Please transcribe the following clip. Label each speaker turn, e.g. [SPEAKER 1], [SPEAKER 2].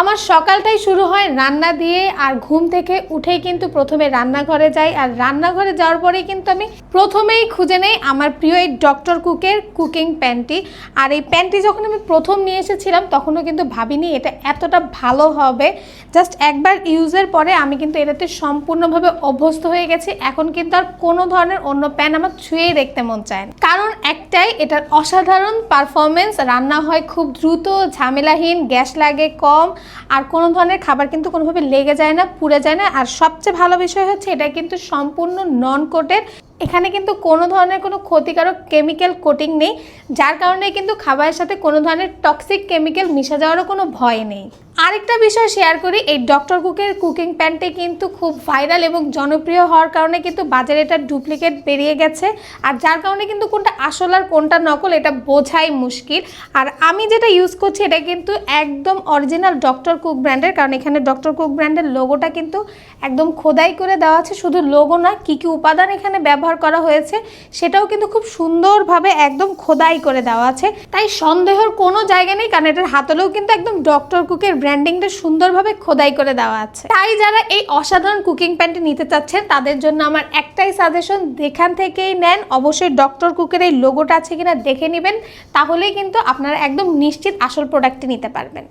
[SPEAKER 1] আমার সকালটাই শুরু হয় রান্না দিয়ে আর ঘুম থেকে উঠেই কিন্তু প্রথমে রান্নাঘরে যাই। আর রান্নাঘরে যাওয়ার পরেই কিন্তু আমি প্রথমেই খুঁজে নেই আমার প্রিয় এই ডক্টর কুকের কুকিং প্যান্টি। আর এই প্যান্টি যখন আমি প্রথম নিয়ে এসেছিলাম, তখনও কিন্তু ভাবিনি এটা এতটা ভালো হবে। জাস্ট একবার ইউজের পরে আমি কিন্তু এটাতে সম্পূর্ণভাবে অভ্যস্ত হয়ে গেছি। এখন কিন্তু আর কোনো ধরনের অন্য প্যান্ট আমার ছুঁয়েই দেখতে মন চায় না। কারণ একটাই, এটার অসাধারণ পারফরমেন্স রান্না হয় খুব দ্রুত, ঝামেলাহীন, গ্যাস লাগে কম, আর কোনো ধরনের খাবার কিন্তু কোনোভাবে লেগে যায় না, পুড়ে যায় না, আর সবচেয়ে ভালো বিষয় হচ্ছে এটা কিন্তু সম্পূর্ণ নন কোটেড এখানে কিন্তু কোনো ধরনের কোনো ক্ষতিকারক কেমিক্যাল কোটিং নেই, যার কারণে কিন্তু খাবারের সাথে কোনো ধরনের টক্সিক কেমিক্যাল মিশে যাওয়ারও কোনো ভয় নেই। আরেকটা বিষয় শেয়ার করি, এই ডক্টর কুকের কুকিং প্যান্টে কিন্তু খুব ভাইরাল এবং জনপ্রিয় হওয়ার কারণে কিন্তু বাজারে এটা ডুপ্লিকেট বেরিয়ে গেছে। আর যার কারণে কিন্তু কোনটা আসল আর কোনটা নকল এটা বোঝাই মুশকিল। আর আমি যেটা ইউজ করছি এটা কিন্তু একদম অরিজিনাল ডক্টর কুক ব্র্যান্ডের কারণ এখানে ডক্টর কুক ব্র্যান্ডের লোগোটা কিন্তু একদম খোদাই করে দেওয়া আছে। শুধু লোগো না, কী কী উপাদান এখানে ব্যবহার করা হয়েছে, সেটাও কিন্তু খুব সুন্দরভাবে একদম খোদাই করে দেওয়া আছে। তাই সন্দেহের কোনো জায়গা নেই, কারণ এটার হাতলেও কিন্তু একদম ডক্টর কুকের ব্র্যান্ডিংটা সুন্দরভাবে খোদাই করে দেওয়া আছে। তাই যারা এই অসাধারণ কুকিং প্যান্টটি নিতে চাচ্ছেন, তাদের জন্য আমার একটাই সাজেশন যেখান থেকেই নেন, অবশ্যই ডক্টর কুকের এই লোগোটা আছে কিনা দেখে নেবেন, তাহলেই কিন্তু আপনারা একদম নিশ্চিত আসল প্রোডাক্টটি নিতে পারবেন।